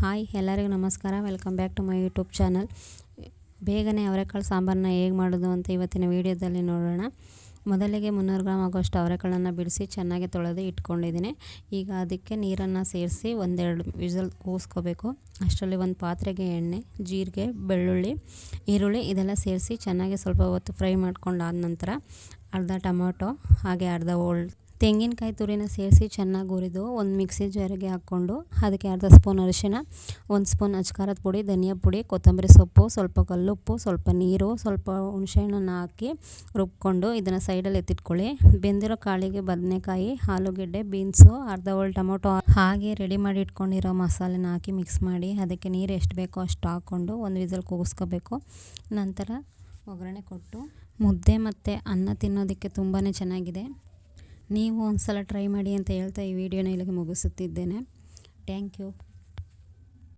Hi, ಎಲ್ಲರಿಗೂ ನಮಸ್ಕಾರ. Welcome back to my YouTube channel ಬೇಗನೆ ಅವರೆಕಾಳು ಸಾಂಬಾರನ್ನ ಹೇಗೆ ಮಾಡೋದು ಅಂತ ಇವತ್ತಿನ ವೀಡಿಯೋದಲ್ಲಿ ನೋಡೋಣ. ಮೊದಲಿಗೆ ಮುನ್ನೂರು ಗ್ರಾಮ್ ಆಗೋಷ್ಟು ಅವರೆಕಾಳನ್ನು ಬಿಡಿಸಿ ಚೆನ್ನಾಗಿ ತೊಳೆದು ಇಟ್ಕೊಂಡಿದ್ದೀನಿ. ಈಗ ಅದಕ್ಕೆ ನೀರನ್ನು ಸೇರಿಸಿ ಒಂದೆರಡು ವಿಸಲ್ ಕೂಸ್ಕೋಬೇಕು. ಅಷ್ಟರಲ್ಲಿ ಒಂದು ಪಾತ್ರೆಗೆ ಎಣ್ಣೆ, ಜೀರಿಗೆ, ಬೆಳ್ಳುಳ್ಳಿ, ಈರುಳ್ಳಿ ಇದೆಲ್ಲ ಸೇರಿಸಿ ಚೆನ್ನಾಗಿ ಸ್ವಲ್ಪ ಹೊತ್ತು ಫ್ರೈ ಮಾಡ್ಕೊಂಡಾದ ನಂತರ ಅರ್ಧ ಟೊಮೊಟೊ, ಹಾಗೆ ಅರ್ಧ ಓಲ್ಡ್ ತೆಂಗಿನಕಾಯಿ ತುರಿನ ಸೇರಿಸಿ ಚೆನ್ನಾಗಿ ಹುರಿದು ಒಂದು ಮಿಕ್ಸಿ ಜಾರಿಗೆ ಹಾಕ್ಕೊಂಡು ಅದಕ್ಕೆ ಅರ್ಧ ಸ್ಪೂನ್ ಅರಿಶಿನ ಒಂದು ಸ್ಪೂನ್ ಅಚ್ಕಾರದ ಪುಡಿ, ಧನಿಯಾ ಪುಡಿ, ಕೊತ್ತಂಬರಿ ಸೊಪ್ಪು, ಸ್ವಲ್ಪ ಕಲ್ಲುಪ್ಪು ಸ್ವಲ್ಪ ನೀರು, ಸ್ವಲ್ಪ ಹುಣಸೆಹಣ್ಣನ್ನು ಹಾಕಿ ರುಬ್ಕೊಂಡು ಇದನ್ನು ಸೈಡಲ್ಲಿ ಎತ್ತಿಟ್ಕೊಳ್ಳಿ. ಬೆಂದಿರೋ ಕಾಳಿಗೆ ಬದನೆಕಾಯಿ, ಆಲೂಗೆಡ್ಡೆ, ಬೀನ್ಸು, ಅರ್ಧ ಹೋಳು ಟೊಮೊಟೊ ಹಾಗೆ ರೆಡಿ ಮಾಡಿ ಇಟ್ಕೊಂಡಿರೋ ಮಸಾಲೆನ ಹಾಕಿ ಮಿಕ್ಸ್ ಮಾಡಿ ಅದಕ್ಕೆ ನೀರು ಎಷ್ಟು ಬೇಕೋ ಅಷ್ಟು ಹಾಕ್ಕೊಂಡು ಒಂದು ವಿಸಲ್ ಕೂಗಿಸ್ಕೋಬೇಕು. ನಂತರ ಒಗ್ಗರಣೆ ಕೊಟ್ಟು ಮುದ್ದೆ ಮತ್ತು ಅನ್ನ ತಿನ್ನೋದಕ್ಕೆ ತುಂಬಾ ಚೆನ್ನಾಗಿದೆ. ನೀವು ಒಂದು ಸಲ ಟ್ರೈ ಮಾಡಿ ಅಂತ ಹೇಳ್ತಾ ಈ ವಿಡಿಯೋನ ಇಲ್ಲಿಗೆ ಮುಗಿಸುತ್ತಿದ್ದೇನೆ. Thank you